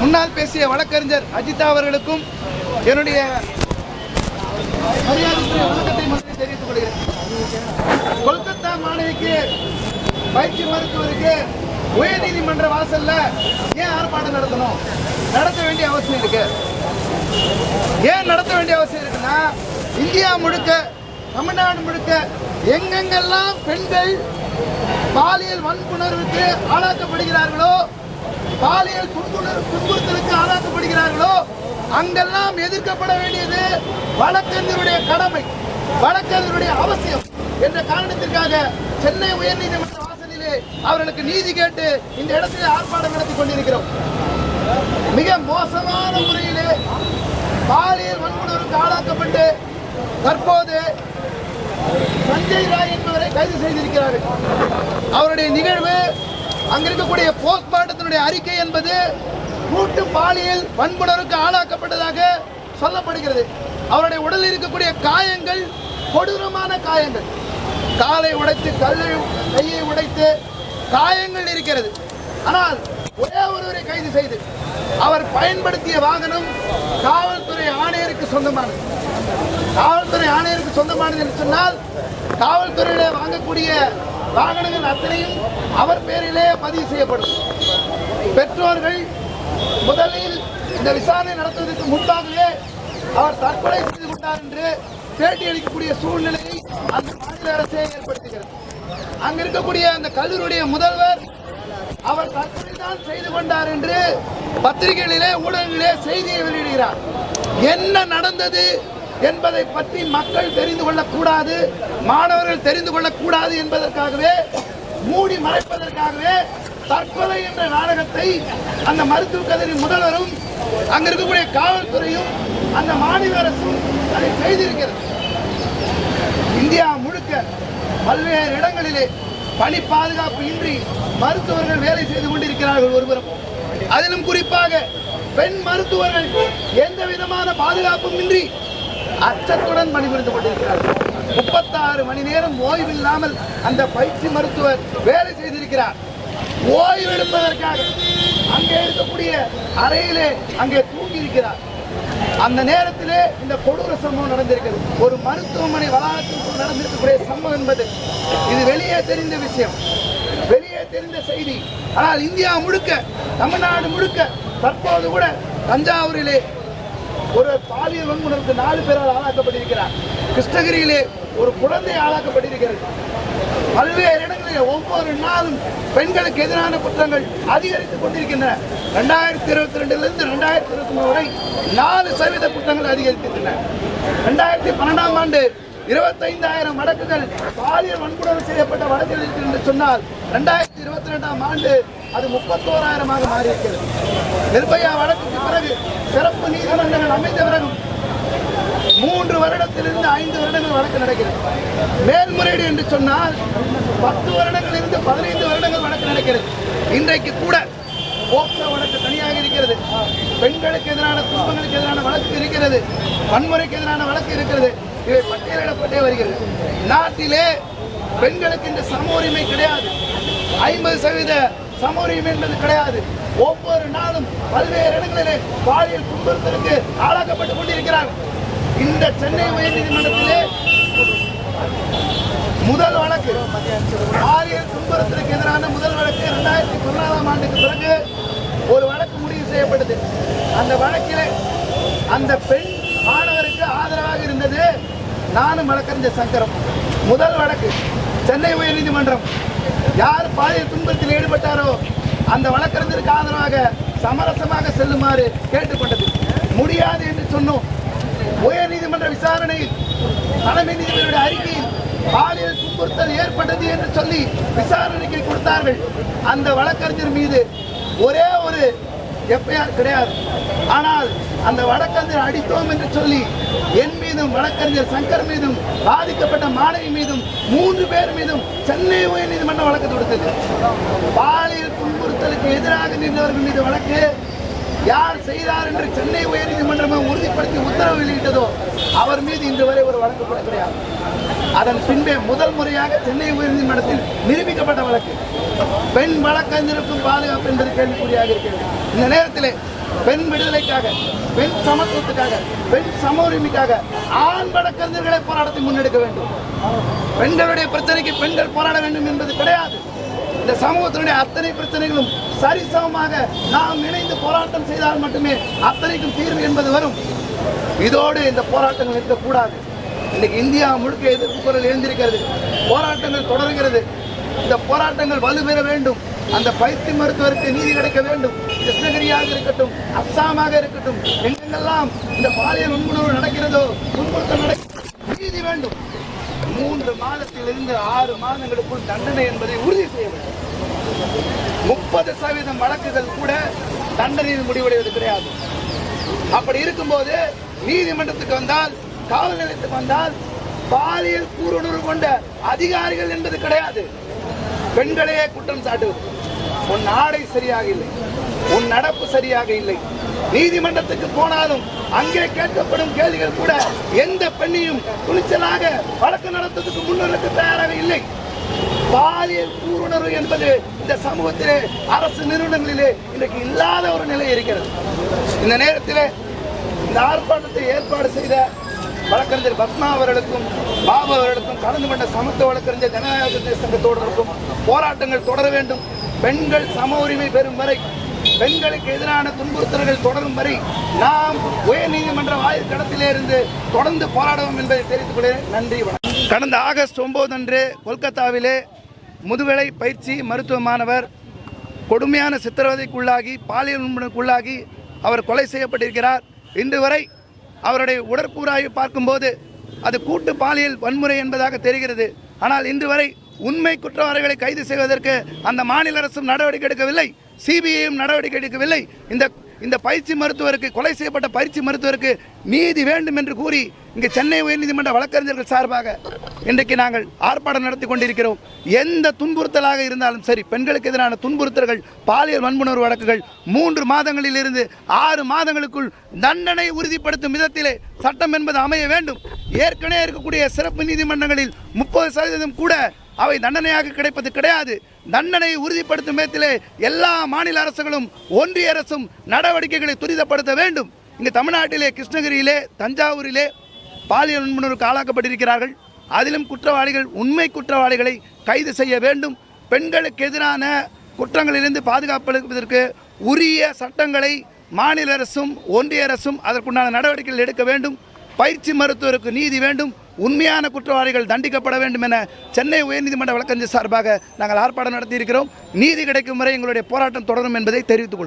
முன்னால் பேசிய வழக்கறிஞர் அஜிதா அவர்களுக்கும் என்னுடைய தெரிவித்துக் கொள்கிறேன். கொல்கத்தா மாணவிக்கு பயிற்சி மருத்துவருக்கு உயர்நீதிமன்ற வாசல்ல ஏன் ஆர்ப்பாட்டம் நடத்தணும்? நடத்த வேண்டிய அவசியம் இருக்கு. ஏன் நடத்த வேண்டிய அவசியம் இருக்குன்னா இந்தியா முழுக்க தமிழ்நாடு முழுக்க எங்கெங்கெல்லாம் பெண்கள் பாலியல் வன்புணர்வுக்கு ஆளாக்கப்படுகிறார்களோ பாலியல் துன்புறுத்தலுக்கு ஆளாக்கப்படுகிறார்களோ அங்கெல்லாம் எதிர்க்கப்பட வேண்டியது வழக்கறிஞருடைய கடமை வழக்கறிஞருடைய அவசியம் என்ற காரணத்திற்காக சென்னை உயர்நீதிமன்ற வாசலிலே அவர்களுக்கு நீதி கேட்டு இந்த இடத்திலே ஆர்ப்பாட்டம் நடத்தி கொண்டிருக்கிறோம். மிக மோசமான முறையிலே பாலியல் வன்முறைக்கு ஆளாக்கப்பட்டு தற்போது சஞ்சய் ராய் என்பவரை கைது செய்திருக்கிறார்கள். அவருடைய நிகழ்வு அங்க இருக்கக்கூடிய போஸ்ட்மார்ட்டத்தினுடைய அறிக்கை என்பது கூட்டு பாலியல் வன்புணருக்கு ஆளாக்கப்பட்டதாக சொல்லப்படுகிறது. அவருடைய உடலில் இருக்கக்கூடிய காயங்கள் கொடூரமான காயங்கள். காலை உடைத்து கல்லை கையை உடைத்து காயங்கள் இருக்கிறது. ஆனால் ஒரே ஒருவரை கைது செய்து அவர் பயன்படுத்திய வாகனம் காவல்துறை ஆணையருக்கு சொந்தமானது. காவல்துறை ஆணையருக்கு சொந்தமானது என்று சொன்னால் காவல்துறையில வாங்கக்கூடிய வாகனங்கள் அத்தனையும் அவர் பேரிலே பதிவு செய்யப்படும். பெற்றோர்கள் முதலில் இந்த விசாரணை நடத்துவதற்கு முன்பாகவே அவர் தற்கொலை செய்து கொண்டார் என்று பேட்டி அளிக்கக்கூடிய சூழ்நிலையை அந்த மாநில அரசே ஏற்படுத்துகிறது. அங்க இருக்கக்கூடிய அந்த கல்லூரியுடைய முதல்வர் அவர் தற்கொலை தான் செய்து கொண்டார் என்று பத்திரிகைகளிலே ஊடகங்களிலே செய்தியை வெளியிடுகிறார். என்ன நடந்தது? என்பதை பற்றி மக்கள் தெரிந்து கொள்ளக்கூடாது மாணவர்கள் தெரிந்து கொள்ளக்கூடாது என்பதற்காகவே மூடி மறைப்பதற்காகவே தற்கொலை என்ற நாடகத்தை அந்த மருத்துவக் கல்லூரி முதல்வரும் அங்க இருக்கக்கூடிய காவல்துறையும் அந்த மாநில அரசும் அதை செய்திருக்கிறது. இந்தியா முழுக்க பல்வேறு இடங்களிலே பணி பாதுகாப்பு இன்றி மருத்துவர்கள் வேலை செய்து கொண்டிருக்கிறார்கள் ஒருபுறம். அதிலும் குறிப்பாக பெண் மருத்துவர்கள் எந்த விதமான பாதுகாப்பும் இன்றி அச்சத்துடன் பணிபுரிந்து கொண்டிருக்கிறார்கள் முப்பத்தாறு மணி நேரம் ஓய்வில்லாமல் அந்த பயிற்சி மருத்துவர் வேலை செய்திருக்கிறார். ஓய்வு எடுப்பதற்காக அங்கே இருக்கக்கூடிய அறையிலே அங்கே தூங்கி இருக்கிறார் அந்த நேரத்திலே இந்த கொடூர சம்பவம் நடந்திருக்கிறது. ஒரு மருத்துவமனை வளாகத்திற்குள் நடந்திருக்கக்கூடிய சம்பவம் என்பது இது வெளியே தெரிந்த விஷயம். வெளியே தெரிந்த செய்தி. ஆனால் இந்தியா முழுக்க தமிழ்நாடு முழுக்க தற்போது கூட தஞ்சாவூரிலே ஒரு பாலியல் வன்முறைக்கு நாலு பேரால் ஆளாக்கப்பட்டிருக்கிறார். கிருஷ்ணகிரியிலே ஒரு குழந்தை ஆளாக்கப்பட்டிருக்கிறது. பல்வேறு இடங்களில் ஒவ்வொரு நாளும் பெண்களுக்கு எதிரான குற்றங்கள் அதிகரித்துக் கொண்டிருக்கின்றன. ரெண்டாயிரத்தி இருபத்தி ரெண்டிலிருந்து ரெண்டாயிரத்தி இருபத்தி மூணு வரை நாலு சதவீத குற்றங்கள் அதிகரிக்கின்றன. ரெண்டாயிரத்தி பன்னெண்டாம் ஆண்டு இருபத்தைந்தாயிரம் வழக்குகள் பாலியல் வன்கொடுமை செய்யப்பட்ட வழக்குகள் இருக்கிறது என்று சொன்னால் ரெண்டாயிரத்தி இருபத்தி ரெண்டாம் ஆண்டு அது முப்பத்தோராயிரமாக மாறியிருக்கிறது. நிர்பயா வழக்குக்கு பிறகு சிறப்பு நீதிமன்றங்கள் அமைந்த பிறகு மூன்று வருடத்திலிருந்து ஐந்து வருடங்கள் வழக்கு நடக்கிறது. மேல்முறையீடு என்று சொன்னால் பத்து வருடங்களிலிருந்து பதினைந்து வருடங்கள் வழக்கு நடக்கிறது. இன்றைக்கு கூட போக்சோ வழக்கு தனியாக இருக்கிறது. பெண்களுக்கு எதிரான குடும்பங்களுக்கு எதிரான வழக்கு இருக்கிறது. வன்முறைக்கு எதிரான வழக்கு இருக்கிறது. இவை பட்டியலிடப்பட்டே வருகிறது. நாட்டிலே பெண்களுக்கு இந்த சம உரிமை கிடையாது. ஐம்பது சதவீத சமூரியம் என்பது கிடையாது. ஒவ்வொரு நாளும் பல்வேறு இடங்களிலே பாலியல் துன்புறுத்தலுக்கு ஆளாக்கப்பட்டுக் கொண்டிருக்கிறார். இந்த சென்னை உயர்நீதிமன்றத்திலே முதல் வழக்கு பாலியல் துன்புறுத்தலுக்கு எதிரான முதல் வழக்கு இரண்டாயிரத்தி பதினாலாம் ஆண்டுக்கு பிறகு ஒரு வழக்கு முடிவு செய்யப்பட்டது. அந்த வழக்கிலே அந்த பெண் மாணவருக்கு ஆதரவாக இருந்தது. நானும் வழக்கறிஞர் சங்கரம். முதல் வழக்கு சென்னை உயர்நீதிமன்றம். யார் பாலியல் துன்பத்தில் ஈடுபட்டாரோ அந்த வழக்கறிஞருக்கு ஆதரவாக சமரசமாக செல்லுமாறு கேட்டுக்கொண்டது. முடியாது என்று சொன்னோம். உயர் நீதிமன்ற விசாரணையில் தலைமை நீதிபதியுடைய அறிக்கையில் பாலியல் துன்புறுத்தல் ஏற்பட்டது என்று சொல்லி விசாரணைக்கு கொடுத்தார்கள். அந்த வழக்கறிஞர் மீது ஒரே ஒரு எஃப்ஐஆர் கிடையாது. ஆனால் அந்த வழக்கறிஞர் அடித்தோம் என்று சொல்லி என் மீதும் வழக்கறிஞர் சங்கர் மீதும் பாதிக்கப்பட்ட மாணவி மீதும் மூன்று பேர் மீதும் சென்னை உயர்நீதிமன்றம் வழக்கு தொடுத்தது. பாலியல் துன்புறுத்தலுக்கு எதிராக நின்றவர்கள் மீது வழக்கு. யார் செய்தார் என்று சென்னை உயர்நீதிமன்றம் உறுதிப்படுத்தி உத்தரவு வெளியிட்டதோ அவர் மீது இன்று வரை ஒரு வழக்கு கூட கிடையாது அதன் பின்பே முதல் முறையாக சென்னை உயர்நீதிமன்றத்தில் நிரூபிக்கப்பட்ட வழக்கு. பெண் வழக்கறிஞருக்கும் பாதுகாப்பு என்பது கேள்விக்குறியாக இருக்கிறது. இந்த நேரத்திலே பெண் விடுதலைக்காக பெண் சமத்துவத்துக்காக பெண் சம உரிமைக்காக ஆண் வழக்கறிஞர்களை போராட்டத்தை முன்னெடுக்க வேண்டும். பெண்களுடைய பிரச்சனைக்கு பெண்கள் போராட வேண்டும் என்பது கிடையாது. இந்த சமூகத்தினுடைய அத்தனை பிரச்சனைகளும் சரிசமமாக நாம் இணைந்து போராட்டம் செய்தால் மட்டுமே அத்தனைக்கும் தீர்வு என்பது வரும். இதோடு இந்த போராட்டங்கள் இருக்கக்கூடாது. இன்னைக்கு இந்தியா முழுக்க எதிர்ப்பு குரல் எழுந்திருக்கிறது. போராட்டங்கள் தொடர்கிறது. இந்த போராட்டங்கள் வலுப்பெற வேண்டும். அந்த பயிற்சி மருத்துவருக்கு நீதி கிடைக்க வேண்டும். கிருஷ்ணகிரியாக இருக்கட்டும் அஸ்ஸாமாக இருக்கட்டும் எங்கெங்கெல்லாம் இந்த பாலியல் வன்முறை நடக்கிறதோ துன்புறுத்தல் நடக்கிறது நீதி வேண்டும். மூன்று மாதத்திலிருந்து ஆறு மாதங்களுக்குள் தண்டனை என்பதை உறுதி செய்ய வேண்டும். முப்பது சதவீதம் வழக்குகள் கூட தண்டனையில் முடிவடைவது கிடையாது. அப்படி இருக்கும்போது நீதிமன்றத்துக்கு வந்தால் காவல் நிலையத்துக்கு வந்தால் பாலியல் கூறுணர்வு கொண்ட அதிகாரிகள் என்பது கிடையாது. பெண்களையே குற்றம் சாட்டுவது. உன் ஆடை சரியாக இல்லை. உன் நடப்பு சரியாக இல்லை. நீதிமன்றத்துக்கு போனாலும் அங்கே கேட்கப்படும் கேள்விகள் கூட எந்த பெண்ணையும் துணிச்சலாக வழக்கு நடத்துவதற்கு முன்னருக்கு தயாராக இல்லை. பாலியல் கூறுணர்வு என்பது இந்த சமூகத்திலே அரசு நிறுவனங்களிலே இன்றைக்கு இல்லாத ஒரு நிலை இருக்கிறது. இந்த நேரத்திலே இந்த ஆர்ப்பாட்டத்தை ஏற்பாடு செய்த வழக்கறிஞர் பத்மா அவர்களுக்கும் பாபு அவர்களுக்கும் கலந்து கொண்ட சமத்துவ வழக்கறிஞர் ஜனநாயக சங்கத்தோடருக்கும் போராட்டங்கள் தொடர வேண்டும். பெண்கள் சம உரிமை பெறும் வரை பெண்களுக்கு எதிரான துன்புறுத்தல்கள் தொடரும் வரை நாம் உயர்நீதிமன்ற வாயில் இருந்து தொடர்ந்து போராடுவோம் என்பதை தெரிவித்துக் கொள்கிறேன். நன்றி வணக்கம். கடந்த ஆகஸ்ட் ஒன்பது அன்று கொல்கத்தாவிலே முதுகலை பயிற்சி மருத்துவ மாணவர் கொடுமையான சித்திரவதைக்குள்ளாகி பாலியல் வன்முறைக்குள்ளாகி அவர் கொலை செய்யப்பட்டிருக்கிறார். இன்று வரை அவருடைய உடற்கூறாய்வு பார்க்கும்போது அது கூட்டு பாலியல் வன்முறை என்பதாக தெரிகிறது. ஆனால் இன்று வரை உண்மை குற்றவாளிகளை கைது செய்வதற்கு அந்த மாநில அரசும் நடவடிக்கை எடுக்கவில்லை. சிபிஐயும் நடவடிக்கை எடுக்கவில்லை. இந்த இந்த பயிற்சி மருத்துவருக்கு கொலை செய்யப்பட்ட பயிற்சி மருத்துவருக்கு நீதி வேண்டும் என்று கூறி இங்கு சென்னை உயர்நீதிமன்ற வழக்கறிஞர்கள் சார்பாக இன்றைக்கு நாங்கள் ஆர்ப்பாட்டம் நடத்தி கொண்டிருக்கிறோம். எந்த துன்புறுத்தலாக இருந்தாலும் சரி பெண்களுக்கு எதிரான துன்புறுத்தல்கள் பாலியல் வன்புணர்வு வழக்குகள் மூன்று மாதங்களிலிருந்து ஆறு மாதங்களுக்குள் தண்டனை உறுதிப்படுத்தும் விதத்திலே சட்டம் என்பது அமைய வேண்டும். ஏற்கனவே இருக்கக்கூடிய சிறப்பு நீதிமன்றங்களில் முப்பது சதவீதம் கூட அவை தண்டனையாக கிடைப்பது கிடையாது. தண்டனையை உறுதிப்படுத்தும் விதத்திலே எல்லா மாநில அரசுகளும் ஒன்றிய அரசும் நடவடிக்கைகளை துரிதப்படுத்த வேண்டும். இங்கு தமிழ்நாட்டிலே கிருஷ்ணகிரியிலே தஞ்சாவூரிலே பாலியல் வன்முறைக்கு ஆளாக்கப்பட்டிருக்கிறார்கள். அதிலும் குற்றவாளிகள் உண்மை குற்றவாளிகளை கைது செய்ய வேண்டும். பெண்களுக்கு எதிரான குற்றங்களிலிருந்து பாதுகாப்பதற்கு உரிய சட்டங்களை மாநில அரசும் ஒன்றிய அரசும் அதற்குண்டான நடவடிக்கைகள் எடுக்க வேண்டும். பயிற்சி மருத்துவருக்கு நீதி வேண்டும். உண்மையான குற்றவாளிகள் தண்டிக்கப்பட வேண்டும் என சென்னை உயர்நீதிமன்ற வழக்கறிஞர் சார்பாக நாங்கள் ஆர்ப்பாட்டம் நடத்தியிருக்கிறோம். நீதி கிடைக்கும் வரை எங்களுடைய போராட்டம் தொடரும் என்பதை தெரிவித்துக் கொள்கிறோம்.